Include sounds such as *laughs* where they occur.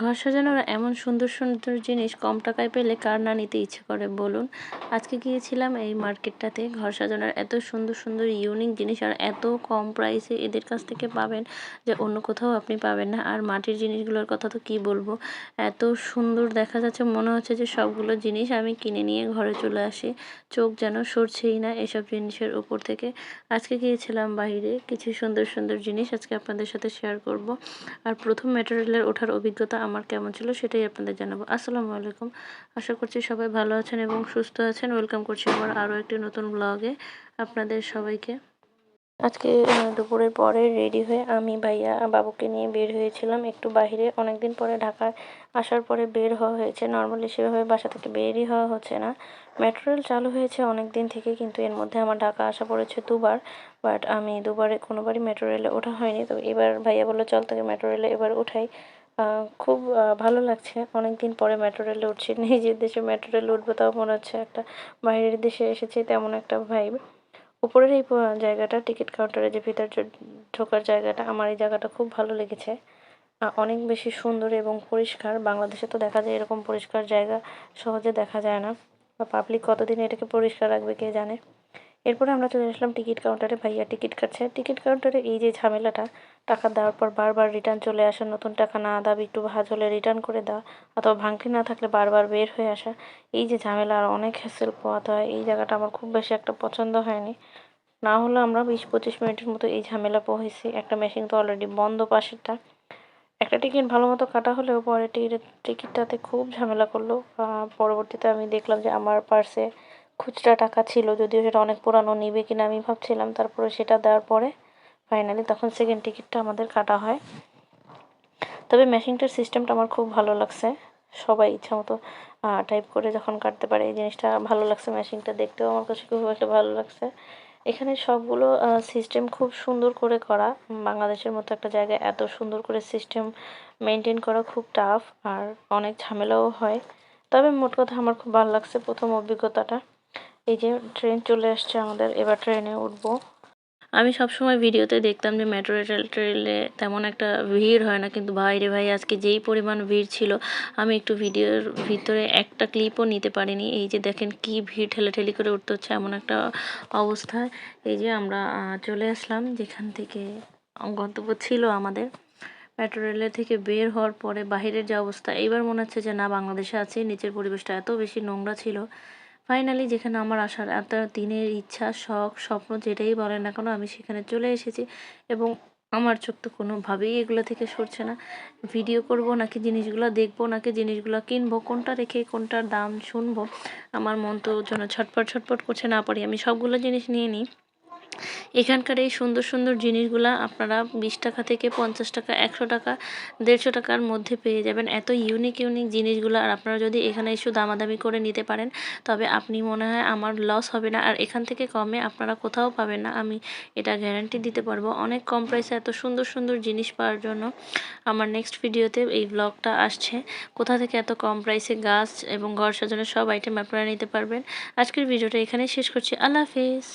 ঘর সাজানোর এমন সুন্দর সুন্দর জিনিস কম টাকায় পেলে কার না নিতে ইচ্ছে করে? বলুন। আজকে গিয়েছিলাম এই মার্কেটটাতে। ঘর সাজানোর এত সুন্দর সুন্দর ইউনিক জিনিস আর এত কম প্রাইসে এদের কাছ থেকে পাবেন যে অন্য কোথাও আপনি পাবেন না। আর মাটির জিনিসগুলোর কথা তো কি বলব? এত সুন্দর দেখা যাচ্ছে, মনে হচ্ছে যে সবগুলো জিনিস আমি কিনে নিয়ে ঘরে চলে আসি। চোখ যেন সরছেই না এসব জিনিসের উপর থেকে। আজকে গিয়েছিলাম বাইরে। কিছু সুন্দর সুন্দর জিনিস আজকে আপনাদের সাথে শেয়ার করব। আর প্রথম ম্যাটেরিয়ালের ওঠার অভিজ্ঞতা আমার কেমন ছিল সেটাই আপনাদের জানাব। আসসালামু আলাইকুম। আশা করছি সবাই ভালো আছেন এবং সুস্থ আছেন। ওয়েলকাম করছি আমার আরও একটি নতুন ব্লগে আপনাদের সবাইকে। আজকে দুপুরের পরে রেডি হয়ে আমি ভাইয়া বাবুকে নিয়ে বের হয়েছিলাম। একটু বাইরে অনেকদিন পরে ঢাকায় আসার পরে বের হওয়া হয়েছে। নর্মালি সেভাবে বাসা থেকে বেরই হওয়া হচ্ছে না। মেট্রো রেল চালু হয়েছে অনেক দিন থেকে, কিন্তু এর মধ্যে আমার ঢাকা আসা পড়েছে দুবার। বাট আমি দুবারে কোনোবারই মেট্রো রেলে ওঠা হয়নি। তো এবার ভাইয়া বলল, চল তোকে মেট্রো রেলে এবার ওঠাই খুব ভালো লাগছে। অনেক দিন পরে মেট্রো রেলে উঠছি। *laughs* নিজের দেশে মেট্রো রেলে উঠবো তাও মনে হচ্ছে একটা বাইরের দেশে এসেছি তেমন একটা ভাইব উপরের এই জায়গাটা টিকিট কাউন্টারে যে ভিতর ঢোকার জায়গাটা, আমার এই জায়গাটা খুব ভালো লেগেছে। অনেক বেশি সুন্দর এবং পরিষ্কার। বাংলাদেশে তো দেখা যায় এরকম পরিষ্কার জায়গা সহজে দেখা যায় না। বা পাবলিক কতদিন এটাকে পরিষ্কার রাখবে কে জানে? এরপরে আমরা চলে আসলাম টিকিট কাউন্টারে ভাইয়া টিকিট কাটছে। টিকিট কাউন্টারে এই যে ঝামেলাটা টাকা দেওয়ার পর বারবার রিটার্ন চলে আসা, নতুন টাকা না দাবি একটু ভাজ হলে রিটার্ন করে দেওয়া অথবা ভাঙতি না থাকলে বারবার বের হয়ে আসা। এই যে ঝামেলা, আর অনেক হ্যাসেল পোয়াতে হয়। এই জায়গাটা আমার খুব বেশি একটা পছন্দ হয়নি। না হলে আমরা বিশ পঁচিশ মিনিটের মতো এই ঝামেলা পোহেছি একটা মেশিন তো অলরেডি বন্ধ পাশেরটা। একটা টিকিট ভালো মতো কাটা হলেও পরে টিকিটের টিকিটটাতে খুব ঝামেলা করল। পরবর্তীতে আমি দেখলাম যে আমার পার্সে খুচরা টাকা ছিল, যদিও সেটা অনেক পুরানো, নিবে কিনা আমি ভাবছিলাম। তারপরে সেটা দেওয়ার পরে ফাইনালি তখন সেকেন্ড টিকিটটা আমাদের কাটা হয়। তবে মেশিনটার সিস্টেমটা আমার খুব ভালো লাগছে। সবাই ইচ্ছা মতো টাইপ করে যখন কাটতে পারে, এই জিনিসটা ভালো লাগছে মেশিনটা দেখতেও আমার কাছে খুব একটা ভালো লাগছে। এখানে সবগুলো সিস্টেম খুব সুন্দর করে করা। বাংলাদেশের মতো একটা জায়গায় এত সুন্দর করে সিস্টেম মেনটেন করা খুব টাফ আর অনেক ঝামেলাও হয়। তবে মোট কথা আমার খুব ভালো লাগছে প্রথম অভিজ্ঞতাটা। এই যে ট্রেন চলে আসছে আমাদের, এবার ট্রেনে উঠবো। আমি সবসময় ভিডিওতে দেখতাম যে মেট্রো রেল ট্রেলে তেমন একটা ভিড় হয় না, কিন্তু ভাই রে ভাই, আজকে যেই পরিমাণ ভিড় ছিল, আমি একটু ভিডিওর ভিতরে একটা ক্লিপও নিতে পারিনি। এই যে দেখেন কি ভিড় ঠেলাঠেলি করে উঠতে হচ্ছে এমন একটা অবস্থায় এই যে আমরা চলে আসলাম, যেখান থেকে গন্তব্য ছিল আমাদের। মেট্রো রেলের থেকে বের হওয়ার পরে বাহিরের যে অবস্থা, এইবার মনে হচ্ছে যে না, বাংলাদেশে আছি, নিচের পরিবেশটা এত বেশি নোংরা ছিল। ফাইনালি যেখানে আমার আসার এত দিনের ইচ্ছা, শখ, স্বপ্ন যেটাই বলে না কেন, আমি সেখানে চলে এসেছি এবং আমার চোখ তো কোনোভাবেই এগুলো থেকে সরছে না। ভিডিও করব নাকি জিনিসগুলো দেখব নাকি জিনিসগুলো কিনবো, কোনটা রেখে কোনটার দাম শুনব, আমার মন তো যেন ছটপট ছটপট করছে, না পারি, আমি সবগুলো জিনিস নিয়ে নিই। এখানকার এই সুন্দর সুন্দর জিনিসগুলা আপনারা বিশ টাকা থেকে পঞ্চাশ টাকা, একশো টাকা, দেড়শো টাকার মধ্যে পেয়ে যাবেন। এত ইউনিক ইউনিক জিনিসগুলো আর আপনারা যদি এখানে এসে দামাদামি করে নিতে পারেন, তবে আপনি মনে হয় আমার লস হবে না। আর এখান থেকে কমে আপনারা কোথাও পাবেন না। আমি এটা গ্যারান্টি দিতে পারব। অনেক কম প্রাইসে এত সুন্দর সুন্দর জিনিস পাওয়ার জন্য আমার নেক্সট ভিডিওতে এই ব্লগটা আসছে। কোথা থেকে এত কম প্রাইসে গাছ এবং ঘর সাজানোর সব আইটেম আপনারা নিতে পারবেন। আজকের ভিডিওটা এখানেই শেষ করছি। আল্লাহ হাফিজ।